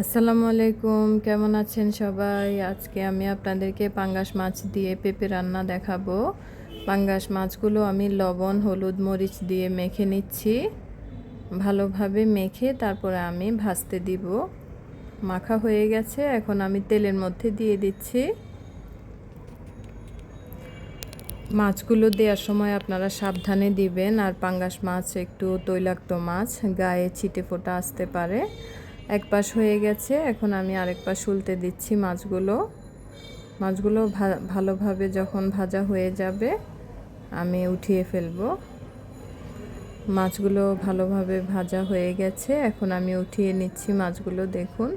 আসসালামু আলাইকুম, কেমন আছেন সবাই? আজকে আমি আপনাদেরকে পাঙ্গাস মাছ দিয়ে পেঁপে রান্না দেখাবো। পাঙ্গাস মাছগুলো আমি লবণ, হলুদ মরিচ দিয়ে মেখে নিচ্ছি। ভালোভাবে মেখে তারপরে আমি ভাজতে দিব। মাখা হয়ে গেছে, এখন আমি তেলের মধ্যে দিয়ে দিচ্ছি। মাছগুলো দেওয়ার সময় আপনারা সাবধানে দিবেন, আর পাঙ্গাস মাছ একটু তৈলাক্ত মাছ, গায়ে ছিটে ফোটা আসতে পারে। এক পাশ হয়ে গেছে, এখন আমি আরেক পাশ উল্টে দিচ্ছি মাছগুলো। মাছগুলো ভালোভাবে যখন ভাজা হয়ে যাবে, আমি উঠিয়ে ফেলব। মাছগুলো ভালোভাবে ভাজা হয়ে গেছে, এখন আমি উঠিয়ে নিচ্ছি মাছগুলো, দেখুন।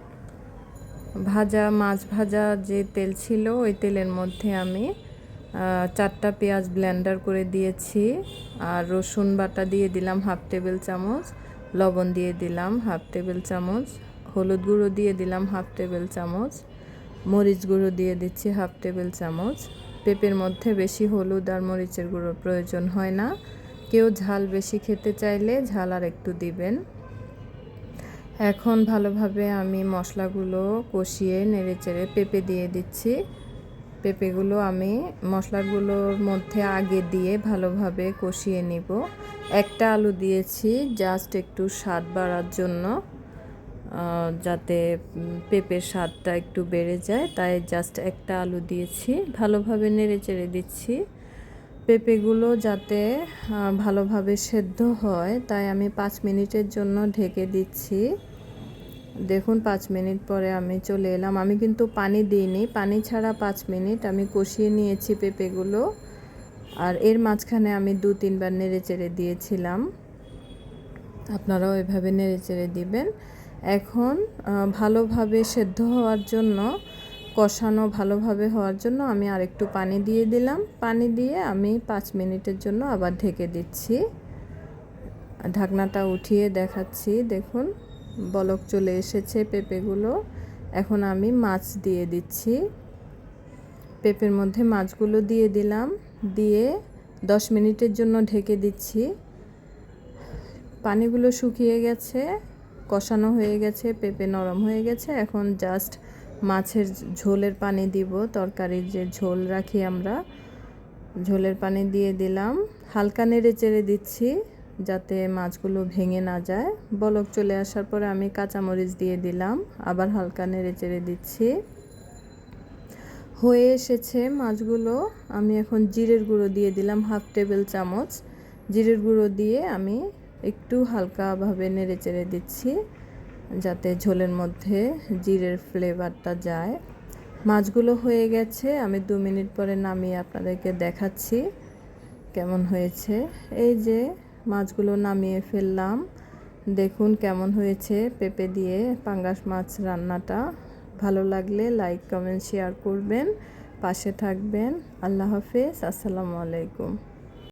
ভাজা, মাছ ভাজা যে তেল ছিল, ওই তেলের মধ্যে আমি চারটা পেঁয়াজ ব্লেন্ডার করে দিয়েছি, আর রসুন বাটা দিয়ে দিলাম হাফ টেবিল চামচ। লবণ দিয়ে দিলাম হাফ টেবিল চামচ, হলুদ গুঁড়ো দিয়ে দিলাম হাফ টেবিল চামচ, মরিচ গুঁড়ো দিয়ে দিচ্ছি হাফ টেবিল চামচ। পেঁপের মধ্যে বেশি হলুদ আর মরিচের গুঁড়ো প্রয়োজন হয় না। কেউ ঝাল বেশি খেতে চাইলে ঝাল আর একটু দিবেন। এখন ভালোভাবে আমি মশলাগুলো কষিয়ে নেড়ে চেড়ে পেঁপে দিয়ে দিচ্ছি। পেঁপেগুলো আমি মশলাগুলোর মধ্যে আগে দিয়ে ভালোভাবে কষিয়ে নিব। একটা আলু দিয়েছি জাস্ট একটু স্বাদ বাড়ার জন্য যাতে পেঁপের স্বাদটা একটু বেড়ে যায়। তাই জাস্ট একটা আলু দিয়েছি, ভালোভাবে নেড়ে চেড়ে দিচ্ছি। পেঁপেগুলো যাতে ভালোভাবে সেদ্ধ হয়, তাই আমি পাঁচ মিনিটের জন্য ঢেকে দিচ্ছি। দেখুন, পাঁচ মিনিট পরে আমি চলে এলাম। আমি কিন্তু পানি দিইনি। পানি ছাড়া পাঁচ মিনিট আমি কষিয়ে নিয়েছি পেঁপেগুলো। আর এর মাঝখানে আমি দু, তিনবার নেড়ে চেড়ে দিয়েছিলাম। আপনারাও এভাবে নেড়ে চেড়ে দিবেন। এখন ভালোভাবে সেদ্ধ হওয়ার জন্য, কষানো ভালোভাবে হওয়ার জন্য আমি আরেকটু পানি দিয়ে দিলাম। পানি দিয়ে আমি পাঁচ মিনিটের জন্য আবার ঢেকে দিচ্ছি। ঢাকনাটা উঠিয়ে দেখাচ্ছি। দেখুন বলক চলে এসেছে পেঁপেগুলো। এখন আমি মাছ দিয়ে দিচ্ছি। পেঁপের মধ্যে মাছগুলো দিয়ে দিলাম। দিয়ে দশ মিনিটের জন্য ঢেকে দিচ্ছি। পানিগুলো শুকিয়ে গেছে, কষানো হয়ে গেছে, পেঁপে নরম হয়ে গেছে। এখন জাস্ট মাছের ঝোলের পানি দিব, তরকারির যে ঝোল রাখি আমরা, ঝোলের পানি দিয়ে দিলাম। হালকা নেড়ে চেড়ে দিচ্ছি। যাতে মাছগুলো ভেঙে না যায়। বলক চলে আসার পরে আমি কাঁচামরিচ দিয়ে দিলাম। আবার হালকা নেড়ে চেড়ে দিচ্ছি। হয়ে এসেছে মাছগুলো। আমি এখন জিরের গুঁড়ো দিয়ে দিলাম হাফ টেবিল চামচ। জিরের গুঁড়ো দিয়ে আমি একটু হালকাভাবে নেড়ে চেড়ে দিচ্ছি যাতে ঝোলের মধ্যে জিরের ফ্লেভারটা যায়। মাছগুলো হয়ে গেছে। আমি দু মিনিট পরে নামিয়ে আপনাদেরকে দেখাচ্ছি। কেমন হয়েছে? এই যে মাছগুলো নামিয়ে ফেললাম। দেখুন কেমন হয়েছে পেঁপে দিয়ে পাঙ্গাস মাছ রান্নাটা। ভালো লাগলে লাইক, কমেন্ট, শেয়ার করবেন। পাশে থাকবেন। আল্লাহ হাফেজ। আসসালামু আলাইকুম।